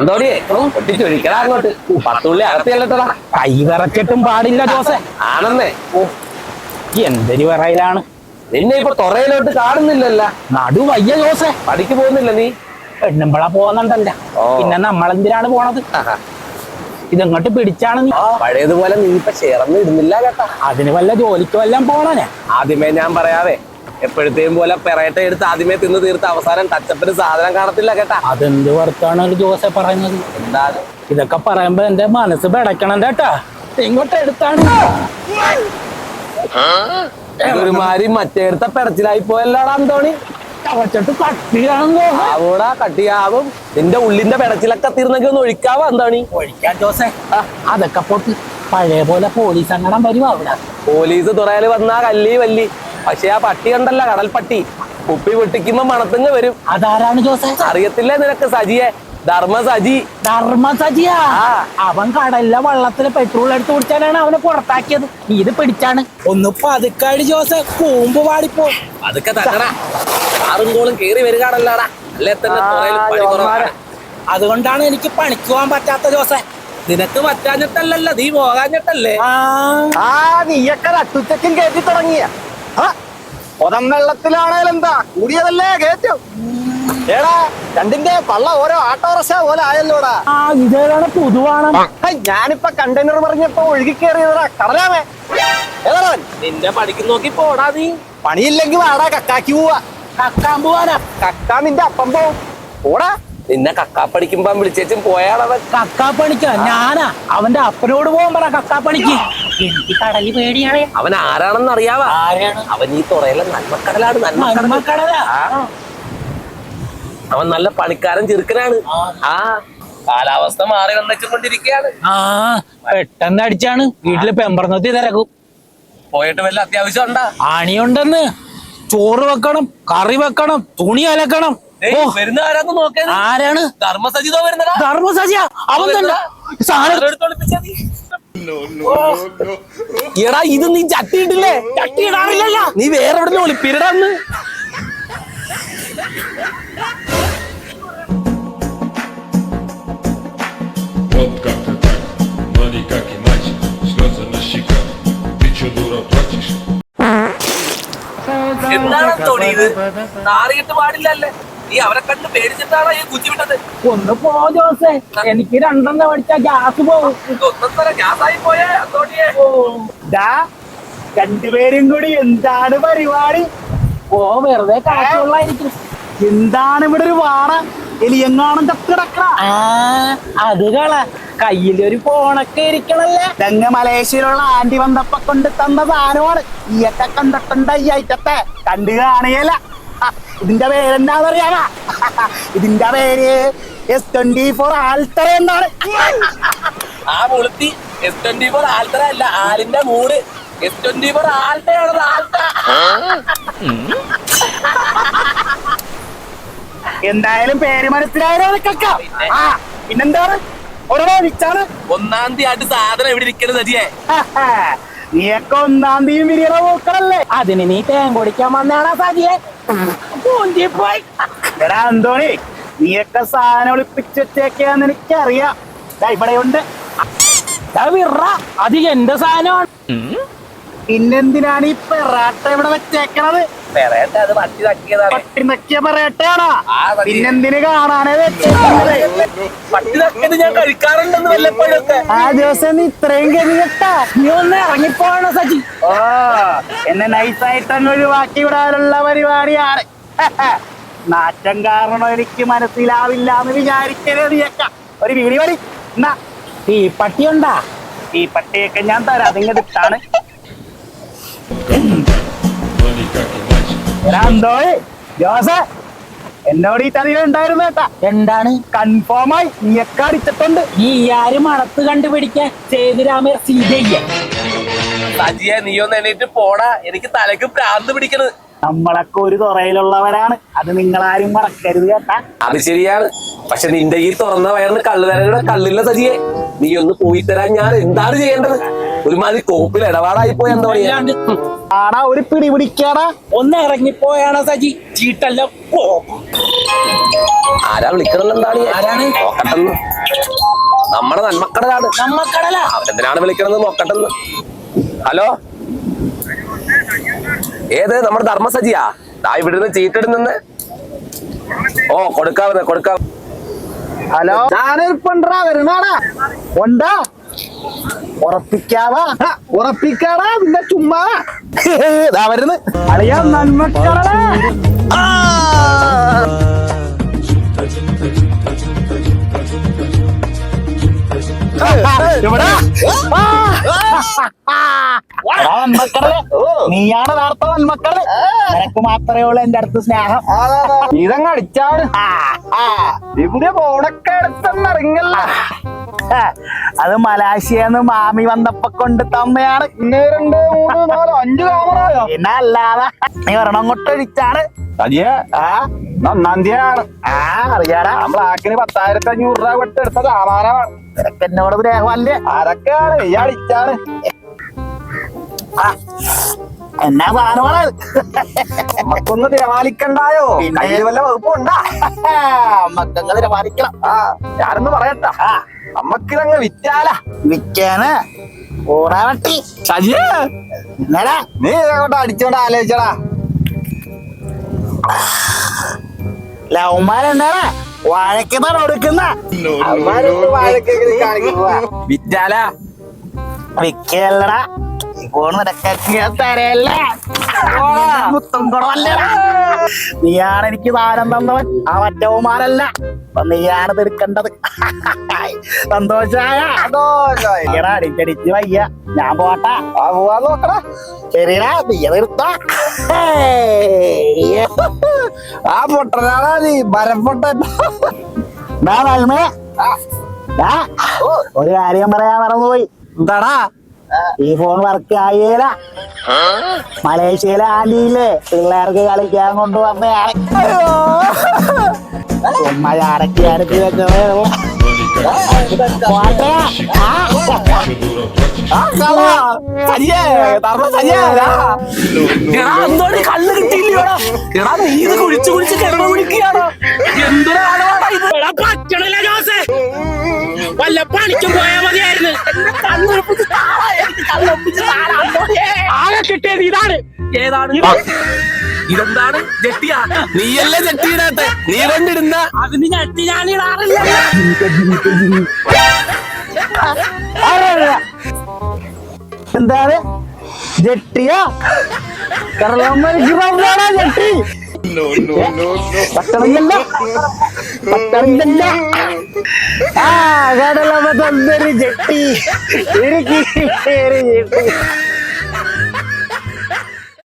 എന്തോടിയേ പൊട്ടിച്ചൊഴിക്കടാ അങ്ങോട്ട്. പത്തുള്ളി അകത്ത് ചെല്ലട്ടടാ. കൈ പാടില്ല ജോസെ. ആണെന്നേ. എന്തൊരു വിറയിലാണ്. നിന്നെ ഇപ്പൊ തൊറയിലോട്ട് കാണുന്നില്ലല്ല. നടു വയ്യ ജോസെ. പടിക്ക് പോകുന്നില്ല നീ? പെണ്ണുമ്പള പോകുന്നുണ്ടല്ല പിന്നെ നമ്മളെന്തിനാണ് പോണത്? ഇതങ്ങോട്ട് പിടിച്ചാണ് നീ? പഴയതുപോലെ നീ ഇപ്പൊ ചേർന്ന് ഇടുന്നില്ല കേട്ടാ. അതിന് വല്ല ജോലിക്ക് വല്ലതും പോണേ ആദ്യമേ ഞാൻ പറയാവേ എപ്പോഴത്തെയും പോലെ പെറേട്ട എടുത്ത് ആദ്യമേ തിന്ന് തീർത്ത് അവസാനം ടച്ചപ്പിന് സാധനം കാണത്തില്ല കേട്ടാ. അതെന്ത് വർത്താണ് ജോസെ പറയുന്നത്? എന്താ ഇതൊക്കെ പറയുമ്പോ എന്റെ മനസ്സ് പിടക്കണം കേട്ടാ. ഇങ്ങോട്ട് എടുത്താണ്. ഒരുമാതിരി മറ്റേടുത്ത പെടച്ചിലായി പോയല്ലോടാ അന്തോണി. ചവച്ചിട്ട് കട്ടിയാണെന്ന് ആവോടാ കട്ടിയാവും. നിന്റെ ഉള്ളിന്റെ പെടച്ചിലൊക്കെ തീർന്നെങ്കിൽ ഒന്ന് ഒഴിക്കാവോ അന്തോണി? ഒഴിക്കാൻ ജോസെ. അതൊക്കെ പൊട്ടി. പഴയ പോലെ പോലീസ് അങ്ങനെ വരും അവിടെ. പോലീസ് തുറയാൽ വന്നാ കല്ലി വല്ലി. പക്ഷെ ആ പട്ടി കണ്ടല്ല കടൽ പട്ടി. കുപ്പി പൊട്ടിക്കുമ്പോ മണത്തുങ്ങ വരും. അതാരാണ് ജോസഫ് അറിയത്തില്ലേ നിനക്ക് സജിയെ. ധർമ്മ സജി. ധർമ്മ സജിയാ. അവൻ കടലിലെ വള്ളത്തിൽ പെട്രോൾ എടുത്ത് കുടിച്ചാലാണ് അവനെ പുറത്താക്കിയത്. നീ ഇത് പിടിച്ചാണ്. ഒന്ന് പതുക്കാടി ജോസഫ് കൂമ്പ് പാടിപ്പോ അതൊക്കെ തകടാ ആറും കോളും കേറി വരികയാണല്ലോടാ അല്ലേ തന്നെ തുറയിൽ പണി കുറവാണ്. അതുകൊണ്ടാണ് എനിക്ക് പണിക്ക് പോകാൻ പറ്റാത്ത ജോസ. നിനക്ക് പറ്റാഞ്ഞിട്ടല്ലല്ലോ നീ പോകാഞ്ഞിട്ടല്ലേ? ആ ആ നീയൊക്കെ നട്ടുച്ചക്കും കയറ്റി തുടങ്ങിയ. പൊതം വെള്ളത്തിലാണേലും എന്താ? കൂടിയതല്ലേ കേറ്റു ഏടാ രണ്ടിന്റെ പള്ള ഓരോ ഓട്ടോറിക്ഷ പോലെ ആയല്ലോടാ. ഇതേതാണ് പുതുവാണ്. ഞാനിപ്പോ കണ്ടെയ്നർ പറഞ്ഞപ്പോ ഒഴുകി കയറിയതാ കടലാമേ. ഏതാണവൻ നിന്റെ പഠിക്കും നോക്കി പോടാ നീ. പണിയില്ലെങ്കിൽ വാടാ കക്കാക്കി പോവാ. കക്കാൻ പോവാനാ? കക്കാ നിന്റെ അപ്പം പോവും. പോടാ. നിന്നെ കക്കാ പഠിക്കുമ്പോ വിളിച്ചേച്ചും പോയാളവൻ. കക്കാ പണിക്കാ ഞാനാ. അവന്റെ അപ്പനോട് പോകാൻ പറ കക്കാ പണിക്ക് എനിക്ക് കടൽ പേടിയാണ്. അവൻ ആരാണെന്ന് അറിയാവാ? ആരാണ്? അവൻ ഈ തുറയിലെ നന്മക്കടലാണ്. അവൻ നല്ല പണിക്കാരൻ ചെറുക്കനാണ്. ആ. കാലാവസ്ഥ മാറി വന്നിരിക്കുകയാണ് ആ പെട്ടെന്ന് അടിച്ചാണ്. വീട്ടിൽ പെമ്പറന്നത്തി തിരക്കും. പോയിട്ട് വല്ല അത്യാവശ്യം ഉണ്ടാ? ആണിയുണ്ടെന്ന്. ചോറ് വെക്കണം കറി വെക്കണം തുണി അലക്കണം. വരുന്ന ആരാന്ന് ആരാണ്? ധർമ്മസജിതോ വരുന്നടാ ധർമ്മസജിയാ? അവൻ തന്നെ. സാധനം എടുത്ത് ഒളിപ്പിച്ചാ നീ. ഓ. എടാ ഇത് നീ ചട്ടി ഇട്ടില്ലേ ചട്ടി ഇടാറില്ലല്ലോ നീ വേറെ എവിടെ ഒളിപ്പിരടാന്ന് Вот как ты так, но никак иначе Слезы на щеках, ты чё, дура, плачешь? എന്താണ് തോണി ഇത് നാറിയിട്ട് പാടില്ലല്ലേ നീ അവരെ കണ്ട് പേടിച്ചിട്ടാണോ ഈ കുച്ചി വിട്ടത്? ഒന്ന് പോ ജോസേ. എനിക്ക് രണ്ടെണ്ണം പഠിച്ച ഗ്യാസ് പോകും. ഒന്നര ആയി പോയേ തോണിയെ ദാ രണ്ടുപേരും കൂടി എന്താണ് പരിപാടി? ഓ വെറുതെ കാറ്റുള്ളായിരിക്കും എന്താണ് ഇവിടെ ഒരു വാണ? എലിയെങ്ങാണം ചത്തിടക്കണ ആ അത് കള. കയ്യിലൊരു ഫോണൊക്കെ ഇരിക്കണല്ലേ? തെങ്ങ് മലേഷ്യയിലുള്ള ആന്റി വന്നപ്പ കൊണ്ട് തന്ന സാധനമാണ്. ഈയൊക്കെ കണ്ടിട്ടുണ്ട് ഈ ഐറ്റത്തെ? കണ്ടു കാണുകയല്ല. ഇതിന്റെ പേരെന്താണെന്നറിയാമോ ഇതിന്റെ പേര് എസ് ട്വന്റി ഫോർ ആൽത്തറ എന്നാണ്. ആ മുളുത്തി എസ് ട്വന്റി ഫോർ ആൽത്തറ അല്ല ആലിന്റെ മൂട്. എസ് ട്വന്റി ഫോർ ആൽത്തയാണ് എന്തായാലും പേര് മനസ്സിലായാലും ആ പിന്നെന്താണ്? ഒരാളെ വിളിച്ചാണ്. ഒന്നാം തീയതി ആയിട്ട് സാധനം ഇവിടെ ഇരിക്കരുത് സജിയെ നീയൊക്കെ ഒന്നാം തീയതി വിരിയണ പൂക്കളല്ലേ? അതിന് നീ തേൻ കുടിക്കാൻ വന്നാണാ സജിയെ. പോയി എടാ അന്തോണി നീയൊക്കെ സാധനം ഒളിപ്പിച്ച് വെച്ചേക്കാന്ന് എനിക്കറിയാം. ഇവിടെയുണ്ട്. അത് എന്റെ സാധനമാണ്. പിന്നെന്തിനാണ് ഈ പെറാട്ട ഇവിടെ വെച്ചേക്കണത്? പെറേട്ട അത് പട്ടി തക്കിയതാണ് പട്ടി നക്കിയ. പിന്നെന്തിന് കാണാനേ പട്ടി തക്കിയത് ഞാൻ കഴിക്കാറുണ്ടെന്ന് വല്ലപ്പോഴൊക്കെ ആ ദിവസം നീ ഇത്രയും കഴിഞ്ഞിട്ടാ നീ ഒന്ന് ഇറങ്ങിപ്പോണോ സജി? ഓ എന്നെ നൈസായിട്ട് അങ്ങ് ഒഴിവാക്കി വിടാനുള്ള പരിപാടിയാണ്. നാറ്റം കാരണം എനിക്ക് മനസ്സിലാവില്ല എന്ന് വിചാരിക്കരുത് നീയക്ക. ഒരു വീടി വടി എന്നാ ഈ പട്ടിയുണ്ടാ? ഈ പട്ടിയൊക്കെ ഞാൻ തരാം അതിങ്ങ് ജോസേ എന്നോട് ഈ തതികൾ ഉണ്ടായിരുന്നു കേട്ടാ എന്താണ്? കൺഫേമായി നീയൊക്കെ അടിച്ചിട്ടുണ്ട്. ഈ ആര് മണത്ത് കണ്ടുപിടിക്കാൻ സേതുരാമ സീതയ്യ സജിയെ നീ ഒന്ന് എണീറ്റ് പോടാ. എനിക്ക് തലക്ക് പ്രാന്ത് പിടിക്കണ്. നമ്മളൊക്കെ ഒരു തുറയിലുള്ളവരാണ്. അത് നിങ്ങളാരും മറക്കരുത് കേട്ടാ അത് ശരിയാണ്. പക്ഷെ നിന്റെ ഈ തുറന്ന വയറിന് കള്ളുതരയുടെ കള്ളില്ല സജിയെ. നീ ഒന്ന് പോയി തരാൻ ഞാൻ എന്താണ് ചെയ്യേണ്ടത്? ഒരുമാതിരി കോപ്പിൽ ഇടപാടായി പോയി എന്താ പറയാ? ആടാ ഒരു പിടി പിടിക്കാടാ. ഒന്ന് ഇറങ്ങിപ്പോയാണ് സജി. ചീട്ടല്ല പോ. ആരാ വിളിക്കണല്ലോ എന്താണ്? ആരാണ്? നോക്കട്ടെന്ന്. നമ്മുടെ നന്മക്കടലാണ്. നമ്മക്കടല അവരെന്തിനാണ് വിളിക്കണത് നോക്കട്ടെന്ന്. ഹലോ? ഏത്? നമ്മുടെ ധർമ്മസജിയാ ദാ ഇവിടുന്ന് ചീട്ടിടുന്നെന്ന് ഓ കൊടുക്കാവുന്ന കൊടുക്കാ ഹലോ? ഞാനൊരു പണ്ടാ വരുന്നാടാ ഉണ്ടാ ഉറപ്പിക്കാവാ. ഹ, ഉറപ്പിക്കാടാ പിന്നെ ചുമ്മാ. ഇതാ വരുന്നു. അളിയാ നന്മക്കളെ. നീയാണ് നേരത്തെ നന്മക്കൾ. നിനക്ക് മാത്രമേ ഉള്ളൂ എന്റെ അടുത്ത് സ്നേഹം. ഇതങ്ങ് അടിച്ചാണ് ഇവിടെ ഫോണൊക്കെ എടുത്തെന്നിറങ്ങല്ല അത് മലാശിയെന്ന് മാമി വന്നപ്പോ കൊണ്ട് തമ്മയാണ്. അഞ്ച് ക്യാമറയോ പിന്നെ അല്ലാതെ നീ ഒരെണ്ണം അങ്ങോട്ട് ഒഴിച്ചാണ്. ആ? ഒന്നാം തീയതിയാണ്. ആ അറിയാടാ. ബ്ലാക്കിന് പത്തായിരത്തി അഞ്ഞൂറ് രൂപ കൊടുത്ത് എടുത്ത സാമാനമാണ് നിനക്ക് എന്നോട് ഈ അടിച്ചാണ്. എന്നാ സാധനമാണ് നമുക്കൊന്ന്? കയ്യിൽ വല്ല വകുപ്പുണ്ടാ മക്കങ്ങൾ തിരമാലിക്കണം ആ ഞാനൊന്ന് പറയട്ടാ. നമ്മക്കിതങ്ങ് വിറ്റാല. വിറ്റാന് ഓടാവട്ടി. എന്നടാ നീ ഇതങ്ങോട്ട് അടിച്ചോണ്ട് ആലോചിച്ചടാ. ലവന്മാരെന്താടാ? വാഴക്കതാണ് കാണിക്കുക വിറ്റാല. വിക്കല്ലടാ നീയാണ് എനിക്ക് ദാനം തന്നവൻ. ആ മറ്റവന്മാരല്ല. അപ്പൊ നീയാണ് തീർക്കേണ്ടത്. സന്തോഷായ. വയ്യ. ഞാൻ പോട്ടാ. ആ പോവാൻ നോക്കടാ. ശരിടാ നീ നിർത്താ. ആ പൊട്ടനാണാ നീ മരപ്പൊട്ടൻ ഒരു കാര്യം പറയാൻ മറന്നുപോയി. എന്താടാ? ഈ ഫോൺ വർക്ക് ആയേല. മലേഷ്യയിലെ ആന്റിയില്ലേ പിള്ളേർക്ക് കളിക്കാൻ കൊണ്ടുവന്നയാണ് ചുമ്മാ അടക്കി അടക്കി വെച്ചതേ കള്ള് എടാ നീ ഇത് കുഴിച്ചു കുഴിച്ച് കിടന്നു കുടിക്കുകയാണോ എന്തൊരാണോ ഇത്? എടാ പറ്റണില്ല ജോസേ. വല്ല പണിക്കും പോയാ മതിയായിരുന്നു. ആകെ കിട്ടിയത് ഇതാണ്. ഏതാണ്? ഇതെന്താണ്? ജെട്ടിയാ. നീയല്ലേ ജെട്ടിയിടത്തെ? നീ കണ്ടിടുന്ന അതിന് ജെട്ടി ഞാൻ ഇടാറില്ല. എന്താണ്? ജെട്ടിയാ? കറളമ്മ ജെട്ടി? ആ കടലമ്മ തന്നൊരു ജെട്ടി എനിക്ക് ജെട്ടി